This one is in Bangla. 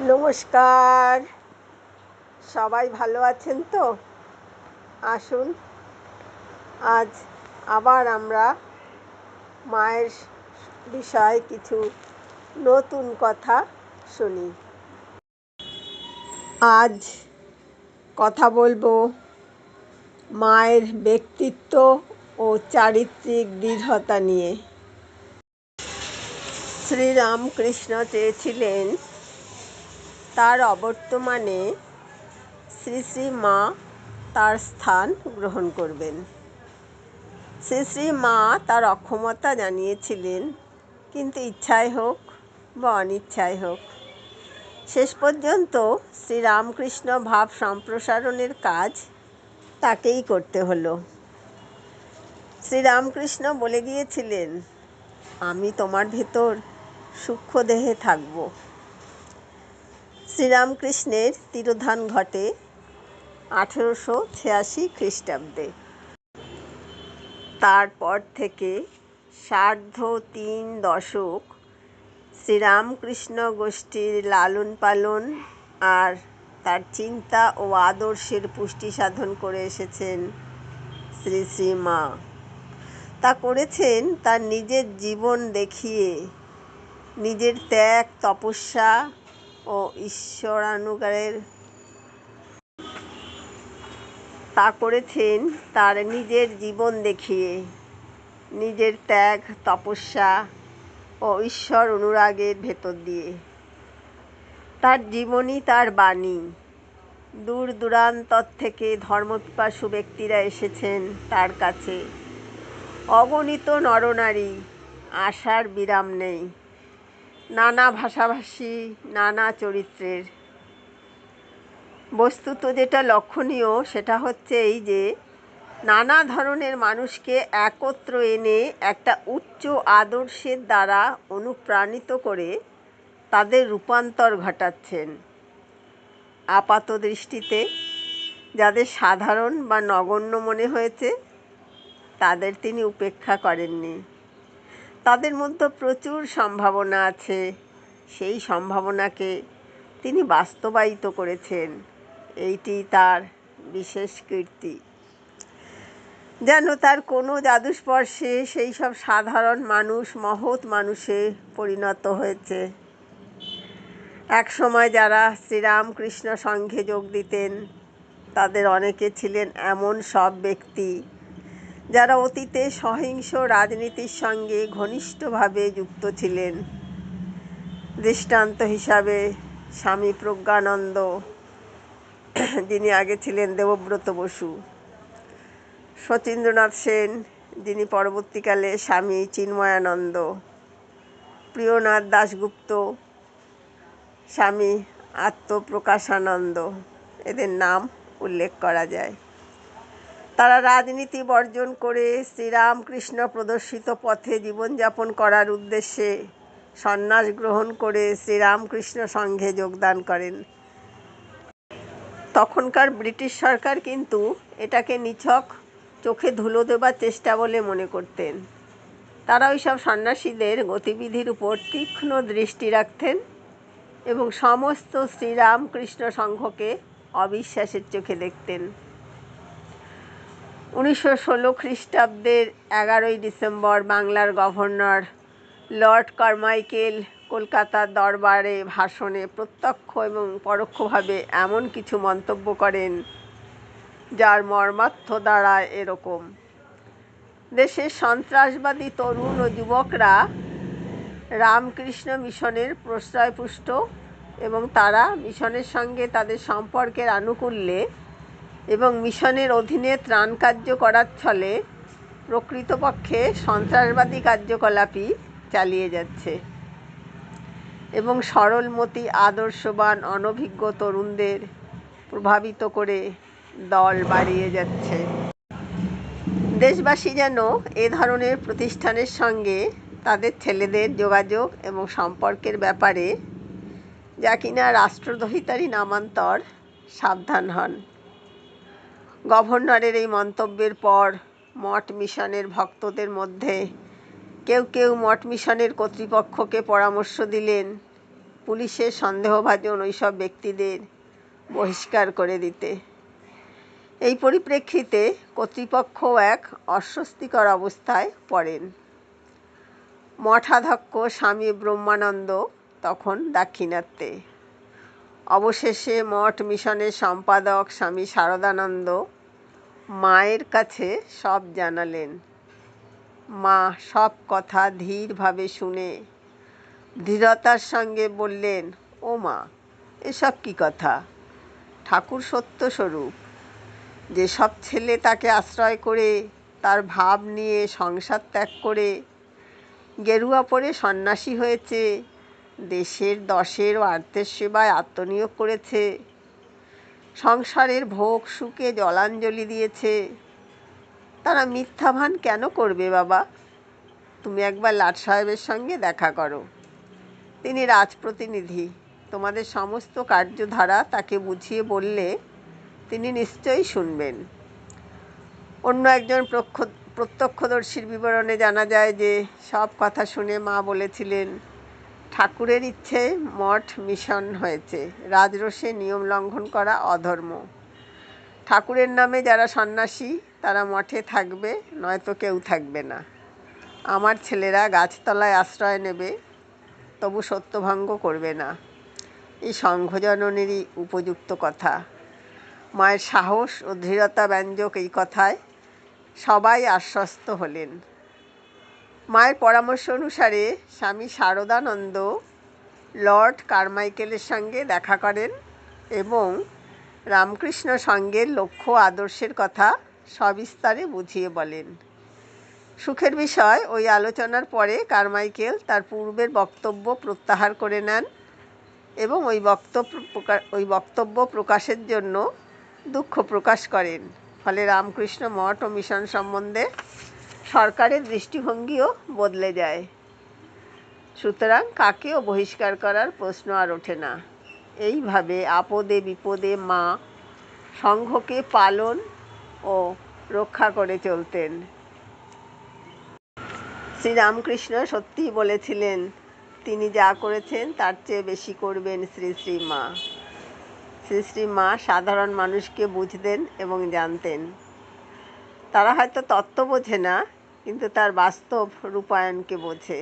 নমস্কার। সবাই ভালো আছেন তো? আসুন। আজ আবার আমরা মায়ের বিষয়ে কিছু নতুন কথা শুনি। আজ কথা বলব মায়ের ব্যক্তিত্ব ও চারিত্রিক দৃঢ়তা নিয়ে। শ্রীরামকৃষ্ণ চেয়েছিলেন তার অবর্তমানে শ্রী শ্রী মা তার স্থান গ্রহণ করবেন। শ্রী শ্রী মা তার অক্ষমতা জানিয়েছিলেন, কিন্তু ইচ্ছায় হোক বা অনিচ্ছায় হোক, শেষ পর্যন্ত শ্রীরামকৃষ্ণ ভাব সম্প্রসারণের কাজ তাকেই করতে হলো। শ্রীরামকৃষ্ণ বলে গিয়েছিলেন, আমি তোমার ভেতর সূক্ষ্ম দেহে থাকব। শ্রীরামকৃষ্ণের তিরোধান ঘটে আঠেরোশো ছিয়াশি খ্রিস্টাব্দে। তারপর থেকে সার্ধ তিন দশক শ্রীরামকৃষ্ণ গোষ্ঠীর লালন পালন আর তার চিন্তা ও আদর্শের পুষ্টি সাধন করে এসেছেন শ্রী শ্রী মা। তা করেছেন তার নিজের জীবন দেখিয়ে, নিজের ত্যাগ, তপস্যা ও ঈশ্বরানুগারের তা করেছেন তার নিজের জীবন দেখিয়ে। নিজের ত্যাগ, তপস্যা ও ঈশ্বর অনুরাগের ভেতর দিয়ে। তার জীবনই তার বাণী। দূর দূরান্তর থেকে ধর্মপিপাসু ব্যক্তিরা এসেছেন তার কাছে। অগণিত নরনারী, আশার বিরাম নেই। নানা ভাষাভাষী, নানা চরিত্রের। বস্তুত যেটা লক্ষণীয়, সেটা হচ্ছে এই যে, নানা ধরনের মানুষকে একত্র এনে একটা উচ্চ আদর্শের দ্বারা অনুপ্রাণিত করে তাদের রূপান্তর ঘটাচ্ছেন। আপাত দৃষ্টিতে যাদের সাধারণ বা নগণ্য মনে হয়েছে, তাদের তিনি উপেক্ষা করেননি। তাদের মধ্যে প্রচুর সম্ভাবনা আছে। সেই সম্ভাবনাকে তিনি বাস্তবায়িত করেছেন। এইটি তার বিশেষ কীর্তি। যেন তার কোনো জাদুস্পর্শে সেই সব সাধারণ মানুষ, মহৎ মানুষে পরিণত হয়েছে। এক সময় যারা শ্রীরামকৃষ্ণ সংঘে যোগ দিতেন, তাদের অনেকে ছিলেন এমন সব ব্যক্তি যারা অতীতে সহিংস রাজনীতির সঙ্গে ঘনিষ্ঠভাবে যুক্ত ছিলেন। দৃষ্টান্ত হিসাবে স্বামী প্রজ্ঞানন্দ, যিনি আগে ছিলেন দেবব্রত বসু, শচীন্দ্রনাথ সেন, যিনি পরবর্তীকালে স্বামী চিন্ময়ানন্দ, প্রিয়নাথ দাশগুপ্ত, স্বামী আত্মপ্রকাশানন্দ, এদের নাম উল্লেখ করা যায়। তারা রাজনীতি বর্জন করে শ্রীরামকৃষ্ণ প্রদর্শিত পথে জীবনযাপন করার উদ্দেশ্যে সন্ন্যাস গ্রহণ করে শ্রীরামকৃষ্ণ সংঘে যোগদান করেন। তখনকার ব্রিটিশ সরকার কিন্তু এটাকে নিছক চোখে ধুলো দেবার চেষ্টা বলে মনে করতেন। তারা ওই সব সন্ন্যাসীদের গতিবিধির উপর তীক্ষ্ণ দৃষ্টি রাখতেন এবং সমস্ত শ্রীরামকৃষ্ণ সংঘকে অবিশ্বাসের চোখে দেখতেন। উনিশশো ষোলো খ্রিস্টাব্দের এগারোই ডিসেম্বর বাংলার গভর্নর লর্ড কারমাইকেল কলকাতার দরবারে ভাষণে প্রত্যক্ষ এবং পরোক্ষভাবে এমন কিছু মন্তব্য করেন, যার মর্মার্থ দ্বারা এরকম। দেশের সন্ত্রাসবাদী তরুণ ও যুবকরা রামকৃষ্ণ মিশনের প্রশ্রয়পুষ্ট এবং তারা মিশনের সঙ্গে তাদের সম্পর্কের আনুকূল্যে এবং মিশনের অধীনে ত্রাণ কার্য করার ছলে প্রকৃতপক্ষে সন্ত্রাসবাদী কার্যকলাপই চালিয়ে যাচ্ছে। এবং সরলমতি, আদর্শবান, অনভিজ্ঞ তরুণদের প্রভাবিত করে দল বাড়িয়ে যাচ্ছে। দেশবাসী যেন এ ধরনের প্রতিষ্ঠানের সঙ্গে তাদের ছেলেদের যোগাযোগ এবং সম্পর্কের ব্যাপারে যা কিনা রাষ্ট্রদ্রোহিতারই নামান্তর সাবধান হন। গভর্নরের এই মন্তব্যের পর মঠ মিশনের ভক্তদের মধ্যে কেউ কেউ মঠ মিশনের কর্তৃপক্ষকে পরামর্শ দিলেন পুলিশের সন্দেহভাজন ওইসব ব্যক্তিদের বহিষ্কার করে দিতে। এই পরিপ্রেক্ষিতে কর্তৃপক্ষ এক অস্বস্তিকর অবস্থায় পড়েন। মঠাধ্যক্ষ স্বামী ব্রহ্মানন্দ তখন দাক্ষিণাত্যে। অবশেষে মঠ মিশনের সম্পাদক স্বামী শারদানন্দ মায়ের কাছে সব জানালেন। মা সব কথা ধীরভাবে শুনে দৃঢ়তার সঙ্গে বললেন, ও মা, এসব কি কথা? ঠাকুর সত্যস্বরূপ। যেসব ছেলে তাকে আশ্রয় করে, তার ভাব নিয়ে সংসার ত্যাগ করে, গেরুয়া পরে সন্ন্যাসী হয়েছে দেশের দশের আর্তের সেবায় আত্মনিয়োগ করেছে। সংসারের ভোগ, সুখে জলাঞ্জলি দিয়েছে। তারা মিথ্যা ভান কেন করবে বাবা? তুমি একবার লাট সাহেবের সঙ্গে দেখা করো। তিনি রাজপ্রতিনিধি। তোমাদের সমস্ত কার্যধারা তাকে বুঝিয়ে বললে তিনি নিশ্চয়ই শুনবেন। অন্য একজন প্রত্যক্ষদর্শীর বিবরণে জানা যায় যে, সব কথা শুনে মা বলেছিলেন ঠাকুরের ইচ্ছে মঠ মিশন হয়েছে। রাজরোষে নিয়ম লঙ্ঘন করা অধর্ম। ঠাকুরের নামে যারা সন্ন্যাসী, তারা মঠে থাকবে, নয়তো কেউ থাকবে না। আমার ছেলেরা গাছতলায় আশ্রয় নেবে, তবু সত্যভঙ্গ করবে না। এই সংঘজননেরই উপযুক্ত কথা। মায়ের সাহস ও দৃঢ়তা ব্যঞ্জক এই কথায় সবাই আশ্বস্ত হলেন। মায়ের পরামর্শ অনুসারে স্বামী শারদানন্দ লর্ড কারমাইকেলের সঙ্গে দেখা করেন এবং রামকৃষ্ণ সঙ্গের লক্ষ্য আদর্শের কথা সবিস্তারে বুঝিয়ে বলেন। সুখের বিষয়, ওই আলোচনার পরে কারমাইকেল তার পূর্বের বক্তব্য প্রত্যাহার করে নেন এবং ওই বক্তব্য ওই বক্তব্য প্রকাশের জন্য দুঃখ প্রকাশ করেন। ফলে রামকৃষ্ণ মঠ ও মিশন সম্বন্ধে সরকারের দৃষ্টিভঙ্গিও বদলে যায়। সুতরাং কাকেও বহিষ্কার করার প্রশ্ন আর ওঠে না। এইভাবে আপদে বিপদে মা সংঘকে পালন ও রক্ষা করে চলতেন। শ্রীরামকৃষ্ণ সত্যিই বলেছিলেন, তিনি যা করেছেন, তার চেয়ে বেশি করবেন শ্রী শ্রী মা। শ্রী শ্রী মা সাধারণ মানুষকে বুঝতেন এবং জানতেন। তারা হয়তো তত্ত্ব বোঝে না কিন্তু তার বাস্তব রূপায়ণকে বোঝে।